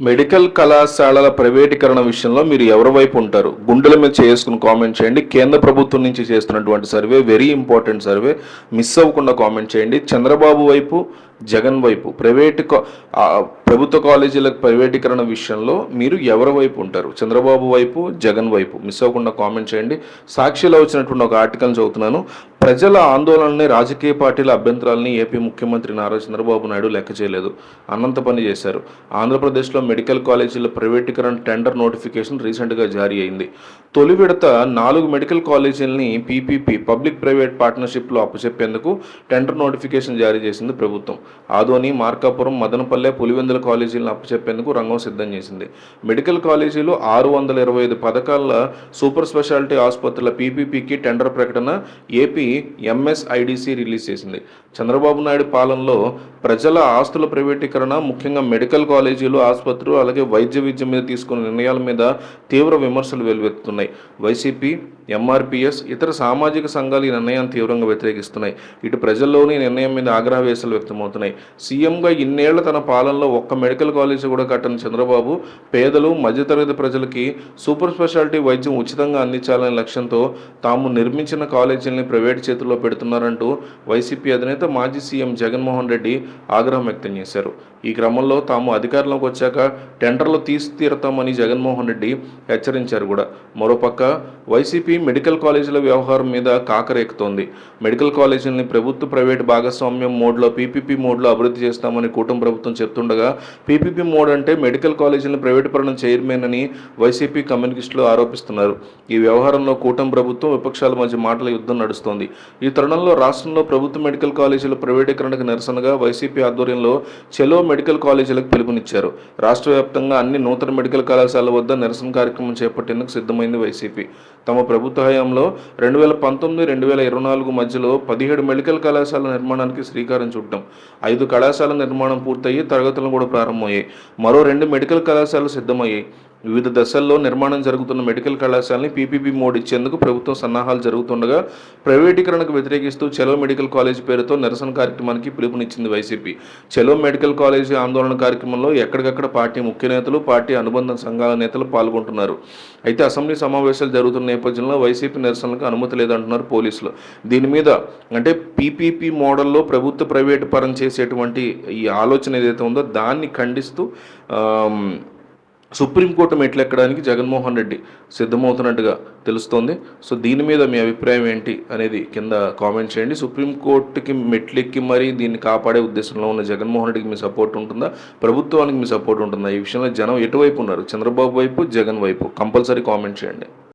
Medical కళాశాలల ప్రైవేటీకరణ విషయంలో మీరు ఎవరి వైపు ఉంటారు? గుండెల మీద చేసుకుని కామెంట్ చేయండి. కేంద్ర ప్రభుత్వం నుంచి చేస్తున్నటువంటి survey very important survey miss అవ్వకుండా కామెంట్ చేయండి. చంద్రబాబు వైపు జగన్ వైపు ప్రైవేట్ ప్రభుత్వ కాలేజీల ప్రైవేటీకరణ విషయంలో మీరు ఎవరి వైపు ఉంటారు? చంద్రబాబు వైపు జగన్ వైపు? మిస్ అవ్వకుండా కామెంట్ చేయండి. సాక్షిలో వచ్చినటువంటి ఒక ఆర్టికల్ చదువుతున్నాను. ప్రజల ఆందోళనని రాజకీయ పార్టీల అభ్యంతరాలని ఏపీ ముఖ్యమంత్రి నారా చంద్రబాబు నాయుడు లెక్క చేయలేదు. అన్నంత పని చేశారు. ఆంధ్రప్రదేశ్లో మెడికల్ కాలేజీల ప్రైవేటీకరణ టెండర్ నోటిఫికేషన్ రీసెంట్గా జారీ అయింది. తొలి విడత నాలుగు మెడికల్ కాలేజీలని పీపీపీ పబ్లిక్ ప్రైవేట్ పార్ట్నర్షిప్లో అప్పచెప్పేందుకు టెండర్ నోటిఫికేషన్ జారీ చేసింది ప్రభుత్వం. ఆదోని మార్కాపురం మదనపల్లె పులివెందుల కాలేజీలను అప్పచెప్పేందుకు రంగం సిద్ధం చేసింది. మెడికల్ కాలేజీలు ఆరు వందల ఇరవై ఐదు పథకాల సూపర్ స్పెషాలిటీ ఆసుపత్రుల పీపీపీకి టెండర్ ప్రకటన ఏపీ ఎంఎస్ఐడిసి రిలీజ్ చేసింది. చంద్రబాబు నాయుడు పాలనలో ప్రజల ఆస్తుల ప్రైవేటీకరణ ముఖ్యంగా మెడికల్ కాలేజీలు ఆసుపత్రులు అలాగే వైద్య విద్య మీద తీసుకున్న నిర్ణయాల మీద తీవ్ర విమర్శలు వెలువెత్తుతున్నాయి. వైసీపీ ఎంఆర్పిఎస్ ఇతర సామాజిక సంఘాలు ఈ నిర్ణయాన్ని తీవ్రంగా వ్యతిరేకిస్తున్నాయి. ఇటు ప్రజల్లోని నిర్ణయం మీద ఆగ్రహ వేసలు వ్యక్తమవుతున్నాయి సీఎంగా ఇన్నేళ్ళ తన పాలనలో ఒక్క మెడికల్ కాలేజీ కూడా కట్టని చంద్రబాబు పేదలు మధ్యతరగతి ప్రజలకి సూపర్ స్పెషాలిటీ వైద్యం ఉచితంగా అందించాలనే లక్ష్యంతో తాము నిర్మించిన కాలేజీలని ప్రైవేట్ చేతుల్లో పెడుతున్నారంటూ వైసీపీ అధినేత మాజీ సీఎం జగన్మోహన్ రెడ్డి ఆగ్రహం వ్యక్తం చేశారు. ఈ క్రమంలో తాము అధికారంలోకి వచ్చాక టెండర్లు తీసి తీరతామని జగన్మోహన్ రెడ్డి హెచ్చరించారు కూడా. మరోపక్క వైసీపీ మెడికల్ కాలేజీల వ్యవహారం మీద కాకరేకుతోంది. మెడికల్ కాలేజీలని ప్రభుత్వ ప్రైవేట్ భాగస్వామ్యం మోడ్లో పీపీపీ మోడ్లో అభివృద్ధి చేస్తామని కూటమి ప్రభుత్వం చెప్తుండగా పీపీపీ మోడ్ అంటే మెడికల్ కాలేజీలను ప్రైవేటు పరణం చైర్మన్ అని వైసీపీ కమ్యూనిస్టులు ఆరోపిస్తున్నారు. ఈ వ్యవహారంలో కూటమి ప్రభుత్వం విపక్షాల మధ్య మాటల యుద్ధం నడుస్తోంది. ఈ తరుణంలో రాష్ట్రంలో ప్రభుత్వ మెడికల్ కాలేజీల ప్రైవేటీకరణకు నిరసనగా వైసీపీ ఆధ్వర్యంలో చెలో మెడికల్ కాలేజీలకు పిలుపునిచ్చారు. రాష్ట్ర వ్యాప్తంగా అన్ని నూతన మెడికల్ కళాశాలల వద్ద నిరసన కార్యక్రమం చేపట్టేందుకు సిద్ధమైంది వైసీపీ. తమ ప్రభుత్వ హయాంలో రెండు వేల పంతొమ్మిది రెండు వేల ఇరవై నాలుగు మధ్యలో పదిహేడు మెడికల్ కళాశాల నిర్మాణానికి శ్రీకారం చుట్టాం. ఐదు కళాశాల నిర్మాణం పూర్తయ్యి తరగతులను కూడా ప్రారంభమయ్యాయి. మరో రెండు మెడికల్ కళాశాలలు సిద్ధమయ్యాయి. వివిధ దశల్లో నిర్మాణం జరుగుతున్న మెడికల్ కళాశాలని పీపీపీ మోడ్ ఇచ్చేందుకు ప్రభుత్వం సన్నాహాలు జరుగుతుండగా ప్రైవేటీకరణకు వ్యతిరేకిస్తూ చెలో మెడికల్ కాలేజ్ పేరుతో నిరసన కార్యక్రమానికి పిలుపునిచ్చింది వైసీపీ. చెలో మెడికల్ కాలేజీ ఆందోళన కార్యక్రమంలో ఎక్కడికక్కడ పార్టీ ముఖ్య నేతలు పార్టీ అనుబంధ సంఘాల నేతలు పాల్గొంటున్నారు. అయితే అసెంబ్లీ సమావేశాలు జరుగుతున్న నేపథ్యంలో వైసీపీ నిరసనలకు అనుమతి లేదంటున్నారు పోలీసులు. దీని మీద అంటే పీపీపీ మోడల్లో ప్రభుత్వ ప్రైవేటు పరం చేసేటువంటి ఈ ఆలోచన ఏదైతే ఉందో దాన్ని ఖండిస్తూ సుప్రీంకోర్టు మెట్లెక్కడానికి జగన్మోహన్ రెడ్డి సిద్ధమవుతున్నట్టుగా తెలుస్తోంది. సో దీని మీద మీ అభిప్రాయం ఏంటి అనేది కింద కామెంట్ చేయండి. సుప్రీంకోర్టుకి మెట్లెక్కి మరీ దీన్ని కాపాడే ఉద్దేశంలో ఉన్న జగన్మోహన్ రెడ్డికి మీ సపోర్ట్ ఉంటుందా? ప్రభుత్వానికి మీ సపోర్ట్ ఉంటుందా? ఈ విషయంలో జనం ఎటువైపు ఉన్నారు? చంద్రబాబు వైపు జగన్ వైపు? కంపల్సరీ కామెంట్ చేయండి.